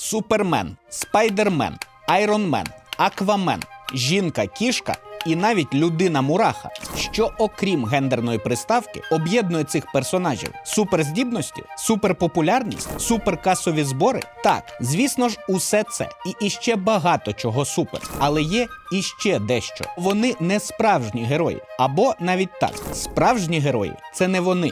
Супермен, Спайдермен, Айронмен, Аквамен, жінка-кішка і навіть людина-мураха. Що окрім гендерної приставки об'єднує цих персонажів: суперздібності, суперпопулярність, суперкасові збори. Так, звісно ж, усе це і іще багато чого супер. Але є іще дещо. Вони не справжні герої, або навіть так, справжні герої це не вони.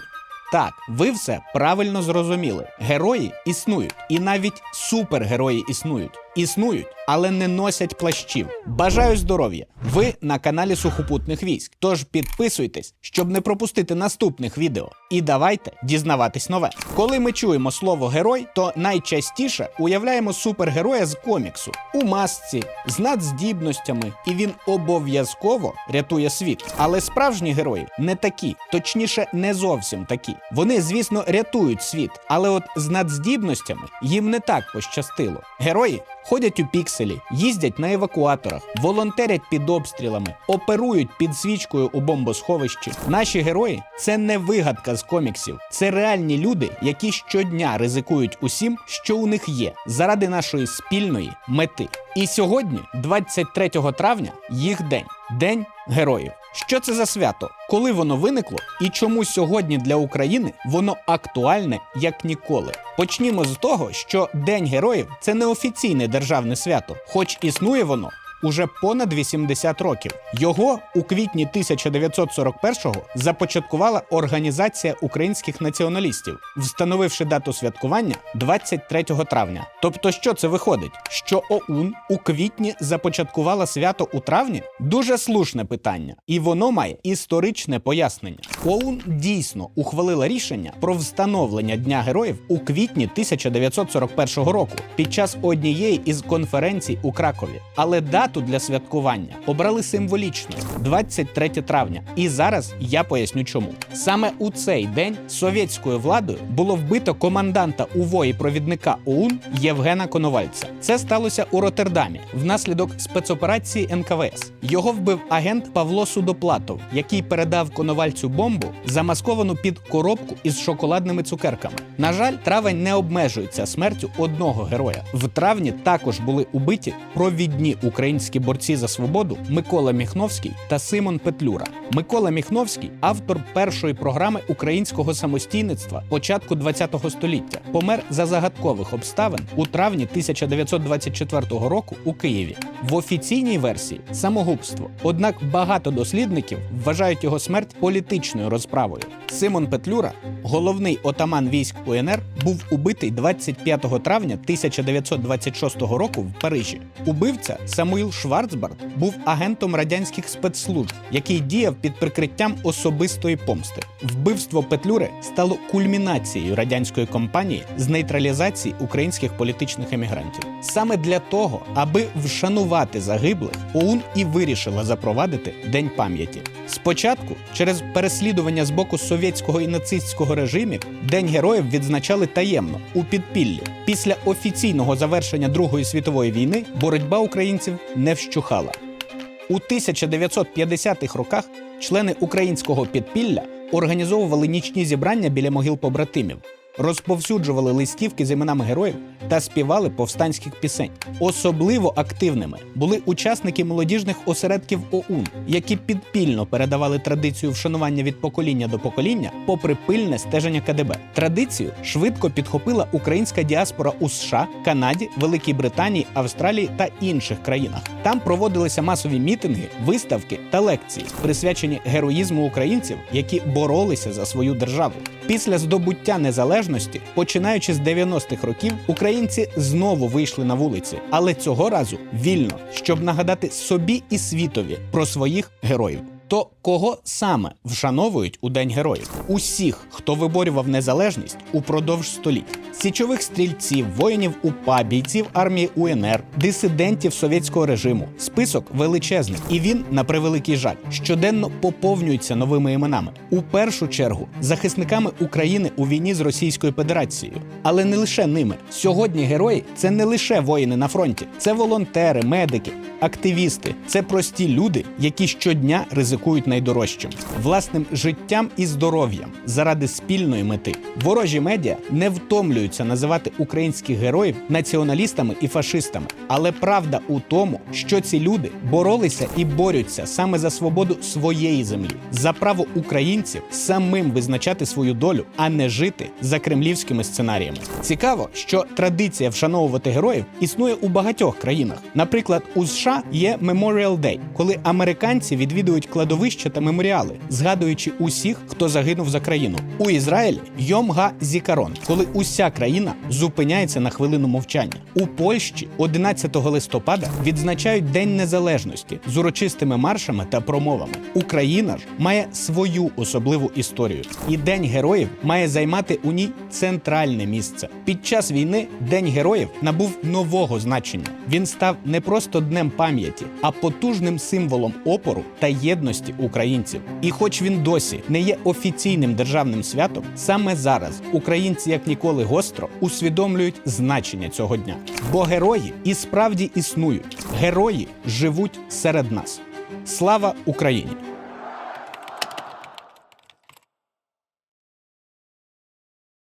Так, ви все правильно зрозуміли. Герої існують, і навіть супергерої існують. Існують, але не носять плащів. Бажаю здоров'я! Ви на каналі Сухопутних військ. Тож підписуйтесь, щоб не пропустити наступних відео. І давайте дізнаватись нове. Коли ми чуємо слово герой, то найчастіше уявляємо супергероя з коміксу у масці, з надздібностями, і він обов'язково рятує світ. Але справжні герої не такі, точніше, не зовсім такі. Вони, звісно, рятують світ, але от з надздібностями їм не так пощастило. Герої ходять у пікселі, їздять на евакуаторах, волонтерять під обстрілами, оперують під свічкою у бомбосховищі. Наші герої це не вигадка з коміксів, це реальні люди, які щодня ризикують усім, що у них є, заради нашої спільної мети. І сьогодні, 23 травня, їх день день героїв. Що це за свято? Коли воно виникло і чому сьогодні для України воно актуальне як ніколи? Почнімо з того, що День героїв це не офіційне державне свято, хоч існує воно. Уже понад 80 років його у квітні 1941-го започаткувала організація українських націоналістів, встановивши дату святкування 23 травня. Тобто, що це виходить? Що ОУН у квітні започаткувала свято у травні? Дуже слушне питання, і воно має історичне пояснення. ОУН дійсно ухвалила рішення про встановлення Дня героїв у квітні 1941 року під час однієї із конференцій у Кракові. Але дату для святкування обрали символічно 23 травня. І зараз я поясню чому. Саме у цей день совєтською владою було вбито команданта УВО і провідника ОУН Євгена Коновальця. Це сталося у Роттердамі внаслідок спецоперації НКВС. Його вбив агент Павло Судоплатов, який передав Коновальцю бомбу, замасковану під коробку із шоколадними цукерками. На жаль, травень не обмежується смертю одного героя. В травні також були убиті провідні українські борці за свободу Микола Міхновський та Симон Петлюра. Микола Міхновський автор першої програми українського самостійництва початку ХХ століття, помер за загадкових обставин у травні 1924 року у Києві. В офіційній версії самогубство. Однак багато дослідників вважають його смерть політичною розправою. Симон Петлюра, головний отаман військ УНР, був убитий 25 травня 1926 року в Парижі. Убивця Самуїл Шварцбард був агентом радянських спецслужб, який діяв під прикриттям особистої помсти. Вбивство Петлюри стало кульмінацією радянської кампанії з нейтралізації українських політичних емігрантів. Саме для того, аби вшанувати загиблих, ОУН і вирішила запровадити День пам'яті. Спочатку, через переслідування з боку совєтського і нацистського режимів, День героїв відзначали таємно у підпіллі. Після офіційного завершення Другої світової війни боротьба українців не вщухала. У 1950-х роках члени українського підпілля організовували нічні зібрання біля могил побратимів, розповсюджували листівки з іменами героїв та співали повстанських пісень. Особливо активними були учасники молодіжних осередків ОУН, які підпільно передавали традицію вшанування від покоління до покоління, попри пильне стеження КДБ. Традицію швидко підхопила українська діаспора у США, Канаді, Великій Британії, Австралії та інших країнах. Там проводилися масові мітинги, виставки та лекції, присвячені героїзму українців, які боролися за свою державу. Після здобуття незалежності, починаючи з 90-х років, українці знову вийшли на вулиці, але цього разу вільно, щоб нагадати собі і світові про своїх героїв. То кого саме вшановують у День героїв? Усіх, хто виборював незалежність упродовж століть, січових стрільців, воїнів УПА, бійців армії УНР, дисидентів совєтського режиму. Список величезний, і він, на превеликий жаль, щоденно поповнюється новими іменами. У першу чергу захисниками України у війні з Російською Федерацією, але не лише ними. Сьогодні герої це не лише воїни на фронті, це волонтери, медики, активісти, це прості люди, які щодня ризикують ризикують найдорожчим власним життям і здоров'ям заради спільної мети. Ворожі медіа не втомлюються називати українських героїв націоналістами і фашистами. Але правда у тому, що ці люди боролися і борються саме за свободу своєї землі, за право українців самим визначати свою долю, а не жити за кремлівськими сценаріями. Цікаво, що традиція вшановувати героїв існує у багатьох країнах. Наприклад, у США є Memorial Day, коли американці відвідують кладовища та меморіали, згадуючи усіх, хто загинув за країну. У Ізраїлі Йом Га Зікарон, коли уся країна зупиняється на хвилину мовчання. У Польщі 11 листопада відзначають День Незалежності з урочистими маршами та промовами. Україна ж має свою особливу історію, і День героїв має займати у ній центральне місце. Під час війни День героїв набув нового значення. Він став не просто днем пам'яті, а потужним символом опору та єдності українців. І хоч він досі не є офіційним державним святом, саме зараз українці як ніколи гостро усвідомлюють значення цього дня. Бо герої і справді існують. Герої живуть серед нас. Слава Україні!